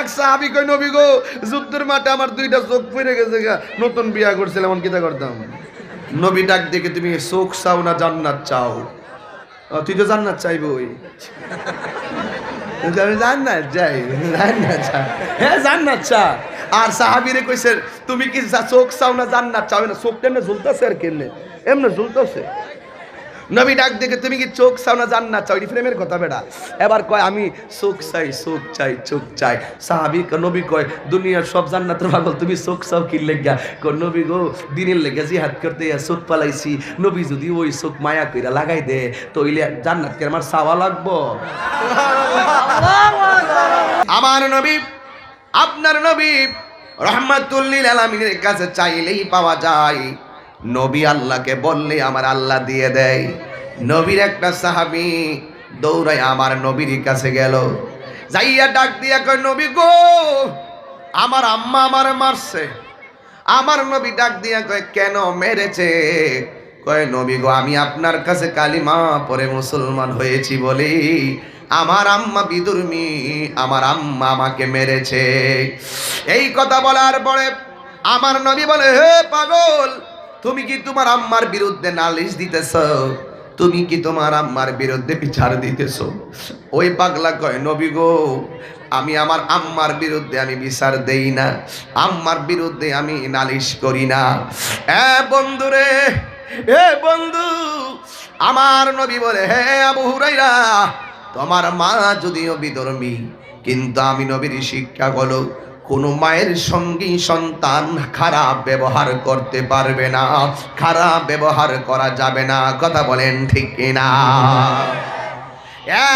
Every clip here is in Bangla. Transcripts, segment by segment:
এক সাহাবি কই নবী গো, যুদ্ধের মাঠে আমার দুইটা চোখ পড়ে গেছে গা। নতুন বিয়া করছিলাম, এমন কিতা করতাম? নবী ডাক দেখে, তুমি চোখ চাও না, জান্নাত চাও? তুই তো জান্নাত চাইবই। কিন্তু আমি জান্নাত যাই জান্নাত চা হ্যাঁ জান্নাত চা আর সাহাবিরে কইছে, তুমি কি চোখ চাও না, জান্নাত চাও? না, চোখ কেমনে ঝুলতেছে আর কেমনে? এমনে ঝুলতেছে। নবী ডাক দেখে, তুমি কি চোখ চাও না জান্নাত চাও? এটি ফ্রেমের কথা বেটা। এবার কয়, আমি চোখ চাই চোখ চাই চোখ চাই। সাহাবি নবী কয়, দুনিয়ার সব জান্নাতের পাগল, তুমি চোখ চাও কি লেগা ক নবী গো, দিনের লেগে জিহাদ করতে চোখ পালাইছি। নবী যদি ওই চোখ মায়া কইরা লাগাই দে তো তইলে জান্নাতকে আমার চাওয়া লাগবো। আমার নবী, আপনার নবী রহমাতুল্লিল আলমিনের কাছে চাইলেই পাওয়া যায়। নবী আল্লাহকে বললে আমার আল্লাহ দিয়ে দেয়। নবীর একটা সাহাবি দৌড়ায় আমার নবীর কাছে গেল। যাইয়া ডাক দিয়া কয়, নবী গো, আমার আম্মা আমার মারছে। আমার নবী ডাক দিয়া কয়, কেন মেরেছে? কয়, নবী গো, আমি আপনার কাছে কালিমা পরে মুসলমান হয়েছি বলি। আমার আম্মা বিদুর্মি, আমার আম্মা আমাকে মেরেছে। এই কথা বলার পরে আমার নবী বলে, হে পাগল তুমি কি তোমার আম্মার বিরুদ্ধে নালিশ দিতেছ? তুমি কি তোমার আম্মার বিরুদ্ধে বিচার দিতেছ? ওই পাগলা কয়, নবী গো, আমি আমার আম্মার বিরুদ্ধে আমি বিচার দেই না। আম্মার বিরুদ্ধে আমি নালিশ করি না। এ বন্ধুরে, এ বন্ধু, আমার নবী বলে, হে আবু হুরাইরা তোমার মা যদিও বিধর্মী, কিন্তু আমি নবীর শিক্ষা হলো কোনো মায়ের সঙ্গী সন্তান খারাপ ব্যবহার করতে পারবে না, খারাপ ব্যবহার করা যাবে না, কথা বলেন ঠিক কিনা?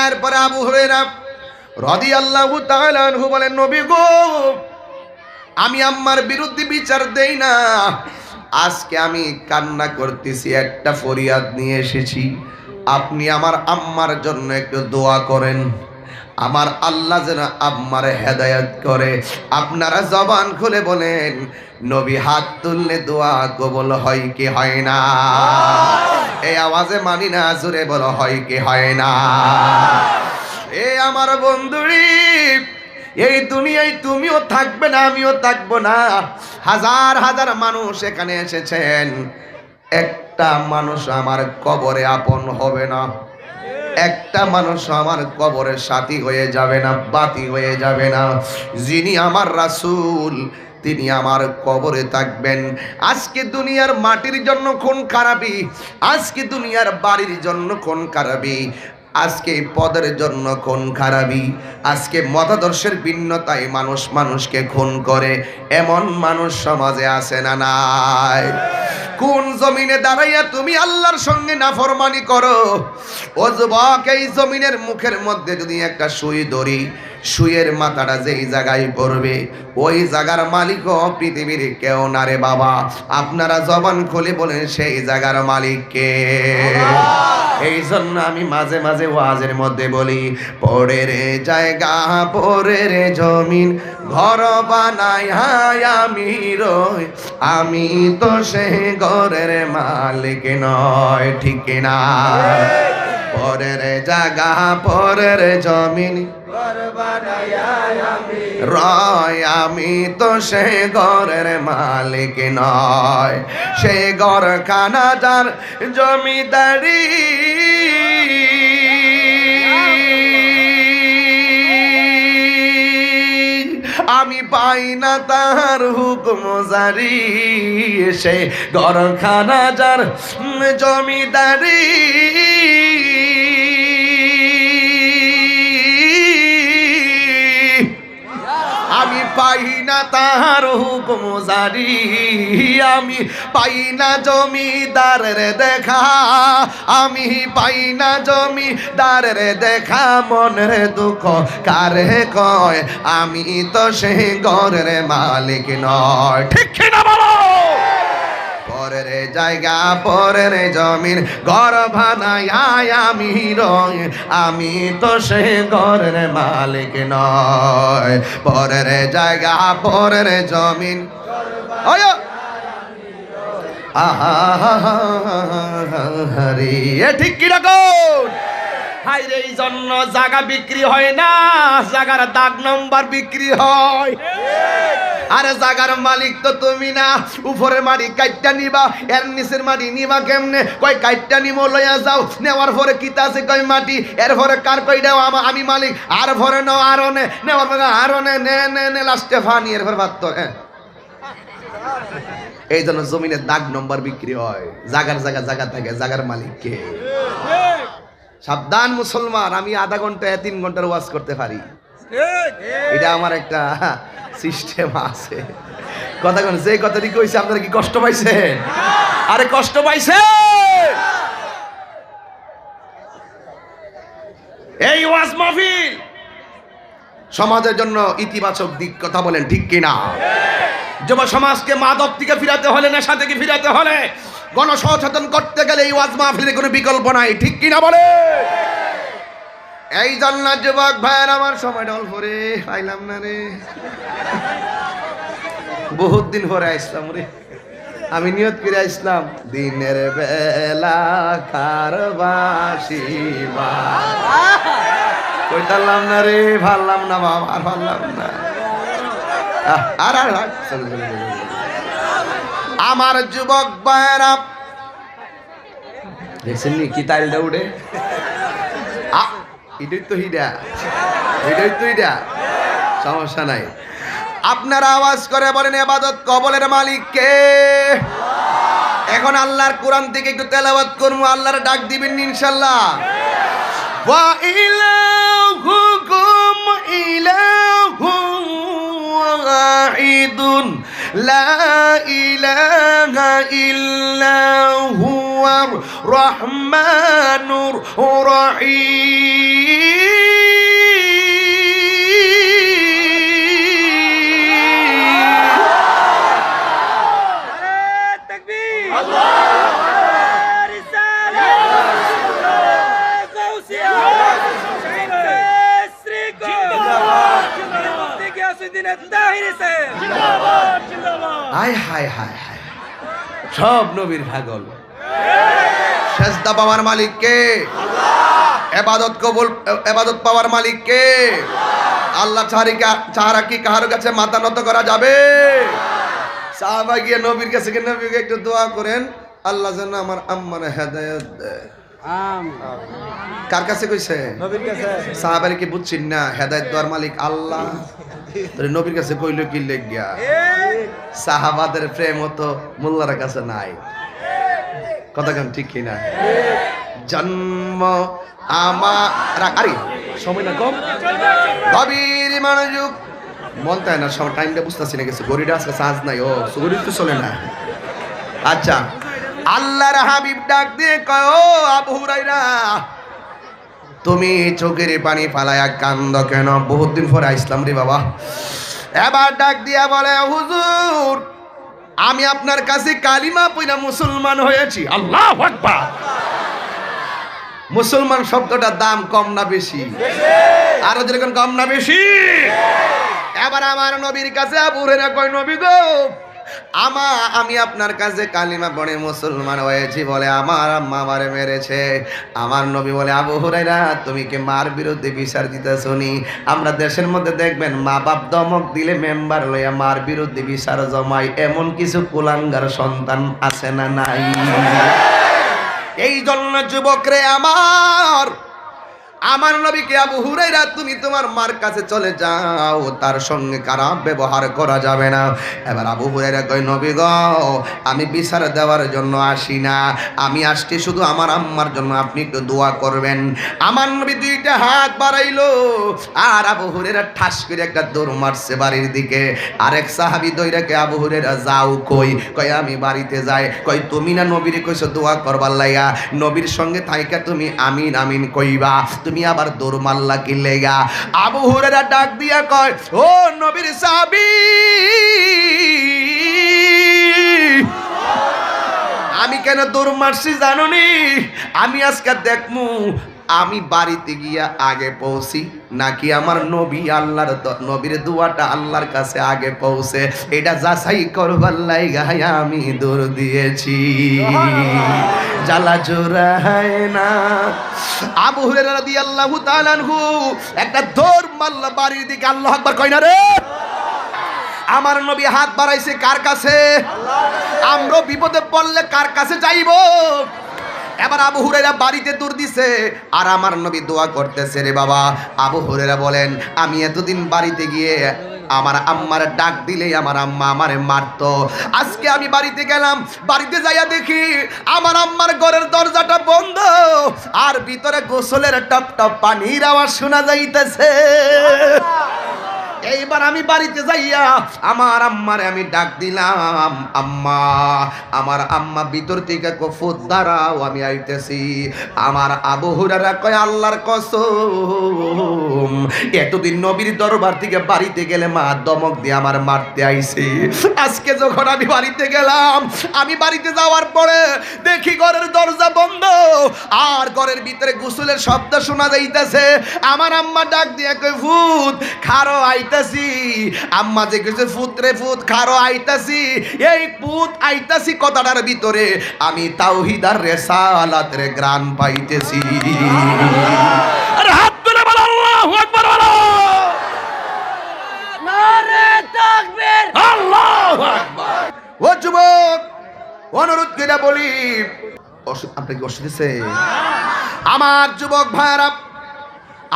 এরপরে আবু হুরাইরা রাদিয়াল্লাহু তাআলা আনহু বলেন, নবী গো, আমি আম্মার বিরুদ্ধে বিচার দেই না। আজকে আমি কান্না করতেছি, একটা ফরিয়াদ নিয়ে এসেছি। আপনি আমার আম্মার জন্য একটু দোয়া করেন। আমার আল্লাহ যেন আম্মার হেদায়াত করে। আপনারা জবান খুলে বলেন, নবী হাত তুললে দোয়া কবল হয় কি হয় না? এই আওয়াজে মানি না জুড়ে বলো, হয় কি হয় না? এ আমার বন্ধুরি, এই দুনিয়ায় তুমিও থাকবে না, আমিও থাকব না। হাজার হাজার মানুষ এখানে এসেছেন। একটা মানুষ আমার কবরে আপন হবে না। একটা মানুষ আমার কবরের সাথী হয়ে যাবে না, বাতি হয়ে যাবে না। যিনি আমার রাসূল, তিনি আমার কবরে থাকবেন। আজকে দুনিয়ার মাটির জন্য খুন খারাপি, আজকে দুনিয়ার বাড়ির জন্য খুন খারাপি, আজকে পদের জন্য খুন খারাপি, আজকে মতাদর্শের ভিন্নতায় মানুষ মানুষকে খুন করে, এমন মানুষ সমাজে আসে না নাই? কোন জমিনে দাঁড়াইয়া তুমি আল্লাহর সঙ্গে নাফরমানি করো? ও যুবক, এই জমিনের মুখের মধ্যে যদি একটা সুই ধরি সুইয়ের মাথাটা যেই জায়গায় পড়বে, ওই জায়গার মালিকও পৃথিবীর কেউ না রে বাবা। আপনারা জবান খুলে বলেন, সেই জায়গার মালিককে এই জন্য আমি মাঝে মাঝে ওয়াজের মধ্যে বলি পরের জায়গা, পড়ে রে জমিন, ঘর বানাই, হায় আমি রই। আমি তো সে ঘরের মালিক নয়, ঠিক না পরের জাগা পরের জমিন। রয়, আমি তো সে ঘরের মালিক নয়। সে ঘর খানা যার জমিদারি আমি পাই না তার হুকুম জারি। সে ঘর খানা যার জমিদারি। পাই না তাহার হুকুম জারি আমি পাই না জমিদারের দেখা। আমি পাই না জমিদারের দেখা। মনের দুঃখ কারে কয়? আমি তো সে ঘরের মালিক নয়। ঠিক না বলো? পরের জায়গা, পরের জমিন ঘর ভানায় আমি রয় আমি তো সে ঘরের মালিক নয় পরের জায়গা, পরের জমিন ঠিক কি রকম হাই রে এই জন্য জায়গা বিক্রি হয় না জায়গার দাগ নম্বর বিক্রি হয় আরে জাগার মালিক তো তুমি না। উপরের মাটি কাইটটা নিবা এর নিচের মাটি নিবা কেমনে? কই কাইটটা নিমো লইয়া যাও নেওয়ার পরে কিতা আছে? কই মাটি। এর পরে কার কই দাও আমা- আমি মালিক। আর পরে নাও আরও নে নেওয়ার পরে আরও নে নে নে নে লাস্টে ফানি এর পরে ভাত তো হ্যাঁ। এই জন্য জমিনের দাগ নম্বর বিক্রি হয়। জাগার জায়গা জায়গা থাকে জাগার মালিক কে সাবধান মুসলমান আমি আধা ঘণ্টা তিন ঘণ্টার ওয়াজ করতে পারি। এটা আমার একটা সিস্টেম আছে। কথা কোন যে কথাটি কইছে আপনারা কি কষ্ট পাইছে আরে কষ্ট পাইছে! এই ওয়াজ মাহফিল! সমাজের জন্য ইতিবাচক দিক কথা বলেন, ঠিক কিনা? যুব সমাজকে মাদক থেকে ফিরাতে হলে, নেশা থেকে ফিরাতে হলে, গণসচেতন করতে গেলে এই ওয়াজ মাহফিলের কোনো বিকল্প নাই, ঠিক কিনা বলে এই জন্য যুবক ভাইয়ের আমার সময়টা অল্প রে, পাইলাম না রে। বহুত দিন পরে আসলাম রে। আমি নিয়ত করে আসলাম, দিনের বেলা কারবাসি কইতালাম না রে ভাললাম না বাবা, আর ভাললাম না। আর আর। আমার যুবক ভাইয়েরা, দেখছেন কি তাইলটা উঠে? তো হিডা। তো হিডা। সমস্যা নাই। আপনারা আওয়াজ করে বলেন, এবাদত কবলের মালিক কে? এখন আল্লাহর কোরআন থেকে একটু তেলাওয়াত করব, আল্লাহর ডাক দিবেন ইনশাল্লাহ। ইলাহুম واحد لا إله إلا هو الرحمن الرحيم. হায় হায় হায় হায়। সব নবীর ভাগল। সেজদা পাওয়ার মালিক কে? এবাদত কবুল এবাদত পাওয়ার মালিক কে? আল্লাহ। ছাড়া কি কাহার কাছে মাথা নত করা যাবে? সাহাবা গিয়ে নবীর কাছে নবীকে একটু দোয়া করেন আল্লাহ যেন আমার আম্মার হেদায়ত দেয়। কার কাছে কইছে? সাহাবারে কি বুঝছেন না? হেদায়ত দেওয়ার মালিক আল্লাহ। তোরে নবীর কাছে কইলো কি লেগিয়া? সাহাবাদের প্রেম হতো মোল্লার কাছে নাই। কথা কেন ঠিক কিনা? জন্ম আমার আরে সময় না কম। গভীর মনোযোগ। মন তাই না সব টাইমটা বুঝতেছি না গেছে গরিটা আজকে সাজ নাই। ও গরি তো চলে না। আচ্ছা আল্লাহর হাবিব ডাক দিয়ে কয় আবু তুমি চোখের পানি ফালায়া কান্দ কেন? বহুত দিন পরে আইসলাম রে বাবা। এবার ডাক দিয়া বলে, হুজুর, আমি আপনার কাছে কালিমা পইরা মুসলমান হয়েছি। আল্লাহ মুসলমান শব্দটার দাম কম না বেশি? আরও যেরকম কম না বেশি? এবার আমার নবীর কাছে আবু হুরায়রা কয়, নবী গো আমা, আমি আপনার কাছে কালিমা পড়ে মুসলমান হয়েছি বলে আমার আম্মা আমারে মেরেছে। আমার নবী বলে, আবু হুরাইরা তুমি কি মার বিরুদ্ধে বিচার দিতে শুনি আমরা দেশের মধ্যে দেখবেন মা বাপ দমক দিলে মেম্বার লইয়া মার বিরুদ্ধে বিচার জমাই এমন কিছু কুলাঙ্গার সন্তান আছে না নাই? এই জন্য যুবকরে আমার আমার নবীকে আবু হুরাইরা তুমি তোমার মার কাছে চলে যাও, তার সঙ্গে খারাপ ব্যবহার করা যাবে না। এবার আবু হুরাইরা কয়, নবী গ, আমি বিচার দেওয়ার জন্য আসি না। আমি আসছি শুধু আমার আম্মার জন্য, আপনি একটু দোয়া করবেন। আমার নবী দুইটা হাত বাড়াইলো, আর আবু হুরেরা ঠাস করে একটা দৌড় মারছে বাড়ির দিকে। আরেক সাহাবি দইরাকে আবু হুরেরা যাও কই? কয়, আমি বাড়িতে যাই। কই তুমি না নবীরে কইছো দোয়া করবার লাইগা? নবীর সঙ্গে থাইকা তুমি আমিন আমিন কইবা। তুমি আবার দৌড় মাল্লা কি লেগা? আবু হুরেরা ডাক দিয়া কয়, ও নবীর সাহাবি! আমি কেন দৌড় মারছি জানো আমি আজকে দেখমু আমি বাড়িতে গিয়া আগে পৌঁছি, নাকি আমার নবী আল্লাহর নবীর দুয়াটা আল্লাহর কাছে আগে পৌঁছে? এটা যাচাই করবার লাইগায় আমি দূর দিয়েছি। জ্বালা জোড়ায় না। আবু হুরায়রা রাদিয়াল্লাহু তাআলা আনহু একটা দৌড় মারল বাড়ির দিকে। আল্লাহ আকবার কই না রে। আমার নবী হাত বাড়াইছে কার কাছে? আমরা বিপদে পড়লে কার কাছে যাইব? এবার আবু হুরেরা বাড়িতে দূর দিছে, আর আমার নবী দোয়া করতেছে রে বাবা। আবু হুরেরা বলেন, আমি এতদিন বাড়িতে গিয়ে আমার আম্মার ডাক দিলেই আমার আম্মা আমারে মারতো। আজকে আমি বাড়িতে গেলাম, বাড়িতে যাইয়া দেখি আমার আম্মার ঘরের দরজাটা বন্ধ, আর ভিতরে গোসলের টপ টপ পানির আওয়াজ শোনা যাইতেছে। এইবার আমি বাড়িতে যাইয়া আমার আম্মারে আমি ডাক দিলাম, আম্মা, আমার আম্মা ভিতর থেকে কফুত দাঁড়াও, আমি আইতেছি। আমার আবু কয়, আল্লাহর কসম, এতদিন নবীর দরবার থেকে বাড়িতে গেলে মা দমক দিয়ে আমার মারতে আইছে। আজকে যখন আমি বাড়িতে গেলাম, আমি বাড়িতে যাওয়ার পরে দেখি ঘরের দরজা বন্ধ, আর ঘরের ভিতরে গোসলের শব্দ শোনা যাইতেছে। আমার আম্মা ডাক দিয়ে কই ভূত খারো আইতাছি। আম্মা যে কইছে ফুত রে ফুত খারো আইতাছি। এই পুত আইতাছি কথাটার ভিতরে। আমি তাওহিদার রেসালাত রে গ্রান পাইতেছি। আরে হাত তুলে বলো আল্লাহু আকবার বলো। নারে তাকবীর। আল্লাহু আকবার। ও যুবক অনুরোধ করে বলি আপনাকে অসুখ দিছে আমার যুবক ভাইরা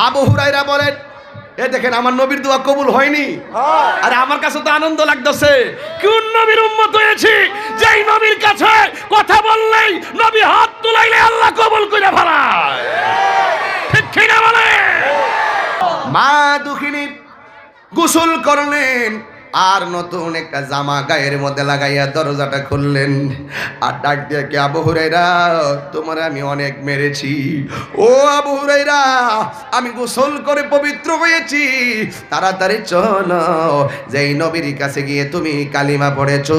আবু হুরাইরা বলেন এ দেখেন আমার নবীর দোয়া কবুল হয়নি। আর আমার কাছে তো আনন্দ লাগতেছে। কোন নবীর উম্মত হয়েছি? যেই নবীর কাছে কথা বললেই নবী হাত তুলাইলে আল্লাহ কবুল করে ফেলায়। ঠিক কিনা বলে মা দুখিনী গোসল করলেন। আর নতুন একটা জামা গায়ের মধ্যে লাগাইয়া দরজাটা খুললেন। আর ডাক দিয়ে কে, আবু হুরাইরা তোমার আমি অনেক মেরেছি। ও আবু হুরাইরা আমি গোসল করে পবিত্র হয়েছি। তাড়াতাড়ি চলো, যেই নবীর কাছে গিয়ে তুমি কালিমা পড়েছো,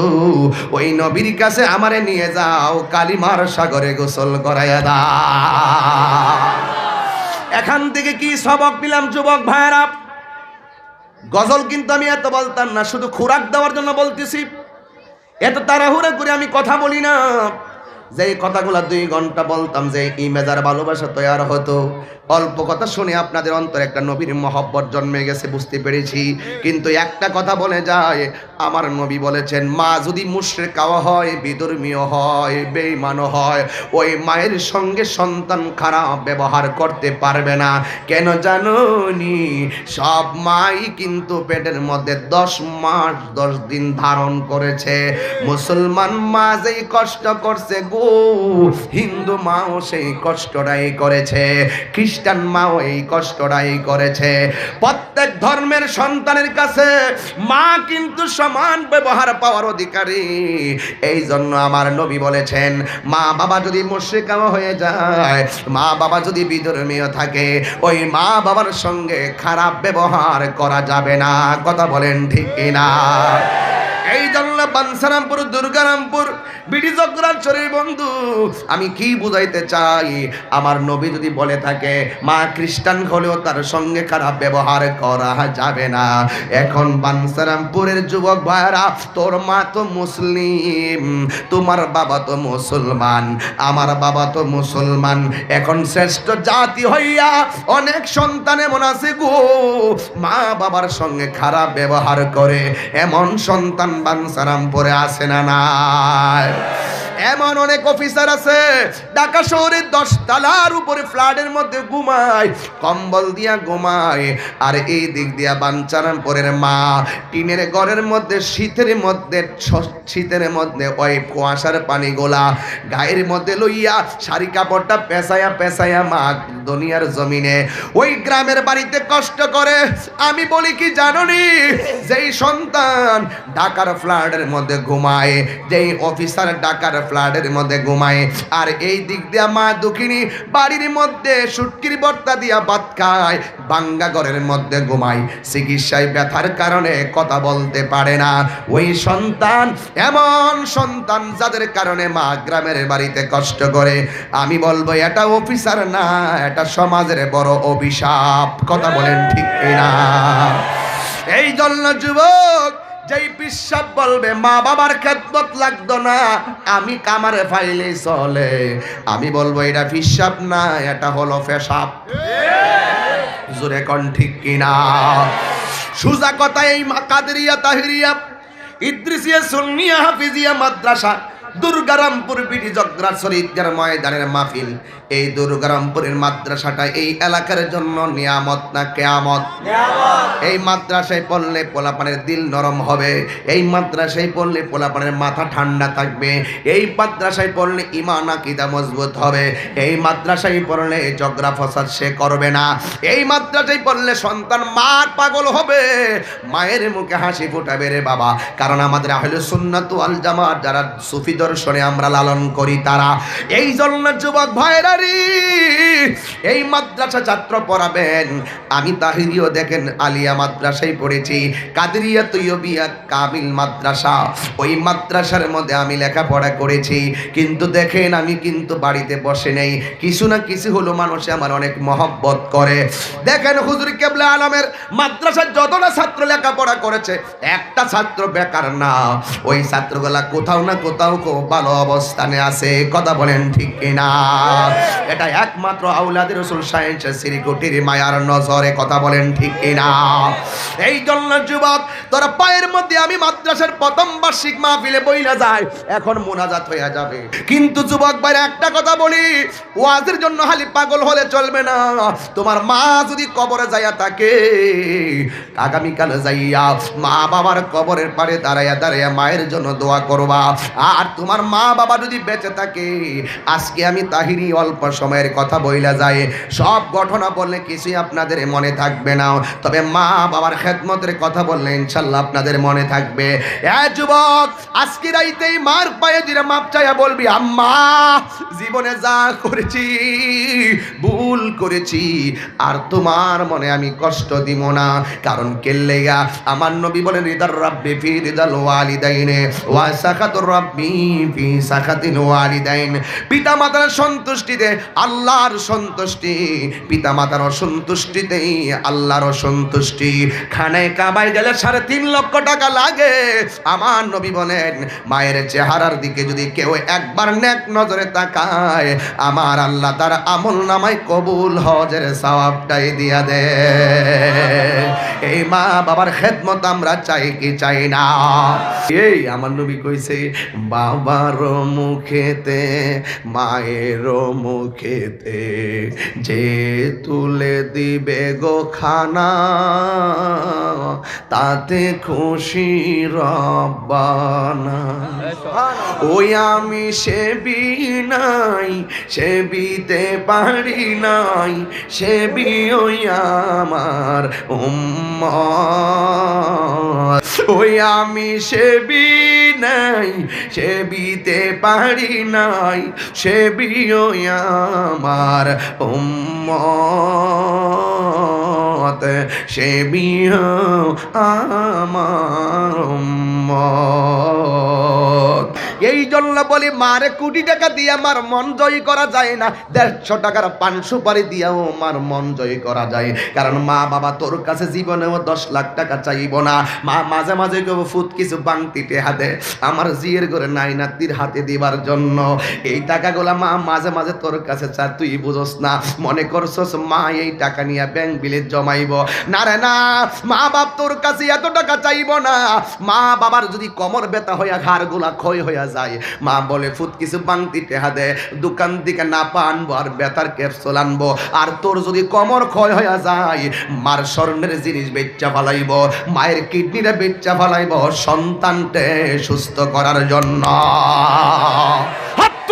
ওই নবীর কাছে আমারে নিয়ে যাও, কালিমার সাগরে গোসল করাইয়া দাও। এখান থেকে কি সবক পেলাম, যুবক ভাইরা গজল কিন্তু আমি এত বলতাম না, শুধু খোরাক দেওয়ার জন্য বলতেছি। এত তাড়াহুড়া করে আমি কথা বলি না। যে কথাগুলো দুই ঘণ্টা বলতাম যে ইমেজার ভালোবাসা তৈয়ার হতো। অল্প কথা শুনে আপনাদের অন্তর একটা নবীর মহব্বত জন্মে গেছে, বুঝতে পেরেছি। কিন্তু একটা কথা বলে যায়, আমার নবী বলেছেন, মা যদি মুশ্রেকাও হয় বিধর্মীয় হয় বেইমানও হয়, ওই মায়ের সঙ্গে সন্তান খারাপ ব্যবহার করতে পারবে না। কেন জানি সব মাই কিন্তু পেটের মধ্যে দশ মাস, দশ দিন ধারণ করেছে। মুসলমান মা যেই কষ্ট করছে, গো হিন্দু মাও সেই কষ্টটাই করেছে, খ্রিস্টান মাও এই কষ্টটাই করেছে। প্রত্যেক ধর্মের সন্তানের কাছে মা কিন্তু সমান ব্যবহার পাওয়ার অধিকারী। এই জন্য আমার নবী বলেছেন, মা বাবা যদি মুশ্রিকাও হয়ে যায়, মা বাবা যদি বিধর্মীয় থাকে, ওই মা বাবার সঙ্গে খারাপ ব্যবহার করা যাবে না। কথা বলেন ঠিক কিনা? এই বানসারামপুর, দুর্গারামপুর, বিডি চক্রাচরের বন্ধু, আমি কি বুঝাইতে চাই? আমার নবী যদি বলে থাকে, মা খ্রিস্টান হলেও তার সঙ্গে খারাপ ব্যবহার করা যাবে না। এখন বানসারামপুরের যুবক ভাইরা তোর মা তো মুসলিম, তোমার বাবা তো মুসলমান, আমার বাবা তো মুসলমান। এখন শ্রেষ্ঠ জাতি হইয়া অনেক সন্তান এমন আছে গো। মা বাবার সঙ্গে খারাপ ব্যবহার করে, এমন সন্তান বানসারামপুরে আসে না নাই? এমন অনেক অফিসার আছে, ঢাকা শহরের দশ তালার উপরে ফ্ল্যাটের মধ্যে ঘুমায়, কম্বল দিয়া ঘুমায়, আর এই দিক দিয়া বাঞ্চারামপুরের মা টিনের ঘরের মধ্যে, শীতের মধ্যে শীতের মধ্যে, ওই কুয়াশার পানি গোলা গায়ের মধ্যে লইয়া শাড়ি কাপড়টা পেঁচাইয়া পেঁচাইয়া মা দুনিয়ার জমিনে, ওই গ্রামের বাড়িতে কষ্ট করে। আমি বলি কি জাননি? যেই সন্তান ঢাকার ফ্ল্যাটের মধ্যে ঘুমায়, যেই অফিসার ঢাকার ফ্ল্যাটের মধ্যে ঘুমায়। আর এই দিক দিয়া মা দুঃখিনী, বাড়ির মধ্যে সুটকির বর্তা দিয়া ভাত খায়, বাঙ্গা ঘরের মধ্যে ঘুমায়। চিকিৎসায় ব্যথার কারণে কথা বলতে পারে না। ওই সন্তান এমন সন্তান যাদের কারণে মা গ্রামের বাড়িতে কষ্ট করে। আমি বলব, এটা অফিসার না, এটা সমাজের বড় অভিশাপ। কথা বলেন ঠিক কিনা? এই জন্য যুবক যেই পিসাব বলবে, মা বাবার খেদমত লাগতো না, আমি কামারে ফাইলে চলে। আমি বলব, এটা পিসাব না, এটা হলো পেশাব। জোরে কন ঠিক কিনা? সুজা কথা এই মা কাদরিয়া তাহিরিয়া, ইদ্রিসিয়া সুন্নিয়া হাফিজিয়া মাদ্রাসা দুর্গারামপুর বিডি জগদ্রাসর ঈদগার ময়দানের মাহফিল। এই দুর্গারামপুরের মাদ্রাসাটা এই এলাকার জন্য নিয়ামত না কেয়ামত? এই মাদ্রাসায় পড়লে পোলাপানের দিল নরম হবে। এই মাদ্রাসায় পড়লে পোলাপানের মাথা ঠান্ডা থাকবে। এই মাদ্রাসায় পড়লে ইমান আকিদা মজবুত হবে। এই মাদ্রাসায় পড়লে জগরা ফসাদ সে করবে না। এই মাদ্রাসায় পড়লে সন্তান মার পাগল হবে। মায়ের মুখে হাসি ফোটাবে রে বাবা। কারণ আমাদের আহলে সুন্নাত আল জামাত যারা সুফি দর্শনে আমরা লালন করি তারা। এই জন্য যুবক ভাইরারি, এই মাদ্রাসা ছাত্র পড়াবেন। আমি তাহিরিও দেখেন, আলিয়া মাদ্রাসায় পড়েছি। কাদরিয়া তৈয়বিয়া কামিল মাদ্রাসা। ওই মাদ্রাসার মধ্যে আমি লেখাপড়া করেছি। কিন্তু দেখেন, আমি কিন্তু বাড়িতে বসে নেই। কিছু না কিছু হলো মানুষে আমার অনেক মহব্বত করে। দেখেন হুজুর কেবলা আলমের মাদ্রাসার যতটা ছাত্র লেখাপড়া করেছে, একটা ছাত্র বেকার না। ওই ছাত্রগুলা কোথাও না কোথাও ভালো অবস্থানে আছে, কথা বলেন ঠিক কিনা? এটা একমাত্র আউলাদের রসুল সায়েন্স শ্রীকুটির মায়ার নজরে কথা বলেন ঠিক কিনা? এই জন্য যুবক, তোরা পায়ের মধ্যে আমি মাদ্রাসার প্রথম বার্ষিক মাহফিলে বইলা যায় এখন মোনাজাত হয়ে যাবে। কিন্তু যুবক ভাই একটা কথা বলি, ওয়াজের জন্য হালি পাগল হলে চলবে না। তোমার মা যদি কবরে যাইয়া থাকে, আগামীকাল যাইয়া মা বাবার কবরের পারে দাঁড়াইয়া দাঁড়াইয়া মায়ের জন্য দোয়া করবা। আর তোমার মা বাবা যদি বেঁচে থাকে, আজকে আমি তাহিরি অল্প সময়ের কথা বইলা যায় সব ঘটনা বললে কিছুই আপনাদের মনে থাকবে না। তবে মা বাবার খেদমতের কথা বললে ইনশাল্লাহ আপনাদের মনে থাকবে। যুবক, আজকে রাইতেই মার পায়ে দিলে মাপ চাইয়া বলবি, আম্মা, জীবনে যা করেছি, ভুল করেছি, আর তোমার মনে আমি কষ্ট দিব না। কারণ কেল্লেগা আমার নবী বলেন রিদার রাব্বি ফি রিদাল ওয়ালিদাইনে ওয়া সাখাতুর রাব্বি ফি সাখাতিল ওয়ালিদাইন। পিতা মাতার সন্তুষ্টিতে আল্লাহর সন্তুষ্টি। পিতা মাতার অসন্তুষ্টিতেই আল্লাহর অসন্তুষ্টি। খানায় কাবায় গেলে সাড়ে তিন লক্ষ টাকা লাগে। আমার নবী বলেন, মায়ের চেহারার দিকে যদি কেউ একবার নেক নজরে তাকায়, আমার আল্লাহ তার আমল নামায় কবুল হজের সওয়াবটাই দিয়া দে। এই মা বাবার খেদমত আমরা চাই কি চাই না? এই আমার নবী কইছে বাবার মুখেতে মায়ের মুখেতে যে তুলে দিবে গো খানা, তাতে খুশি রব্বানা। ওই আমি সেবি নাই, সেবিতে পারি নাই, সেবি ওই আমার উম্ম ওই আমি সেবি নাই সেবিতে পারি নাই ওই আমার উম্মত সেবি আমার উম্মত। এই জন্য বলি, মারে কোটি টাকা দিয়ে আমার মন জয় করা যায় না, দেড়শো টাকার পান সুপারি দিয়েও আমার মন জয় করা যায়। কারণ মা বাবা তোর কাছে জীবনেও দশ লাখ টাকা চাইব না। মা মাঝে মাঝে কেউ ফুট কিছু বাংতিতে হাতে। আমার জিয়ের করে নাই নাতির হাতে দিবার জন্য। এই টাকাগুলা মা মাঝে মাঝে তোর কাছে চা তুই বুঝোস না। মনে করছস মা এই টাকা নিয়ে ব্যাংক বিলে জমাইব। না রে না, মা বাপ তোর কাছে এত টাকা চাইব না। মা বাবার যদি কমর ব্যথা হইয়া ঘাড়গুলা ক্ষয় হইয়া যায়, মা বলে ফুট কিছু বাংতি টেহা দে। দোকান থেকে না পা আনব আর ব্যথার ক্যাপসুল আনব। আর তোর যদি কমর ক্ষয় হইয়া যায়, মার স্বর্ণের জিনিস বেচ্চা ফালাইব। মায়ের কিডনিটা বেচ্চা ফালাইব। সন্তানকে সুস্থ করার জন্য। হাত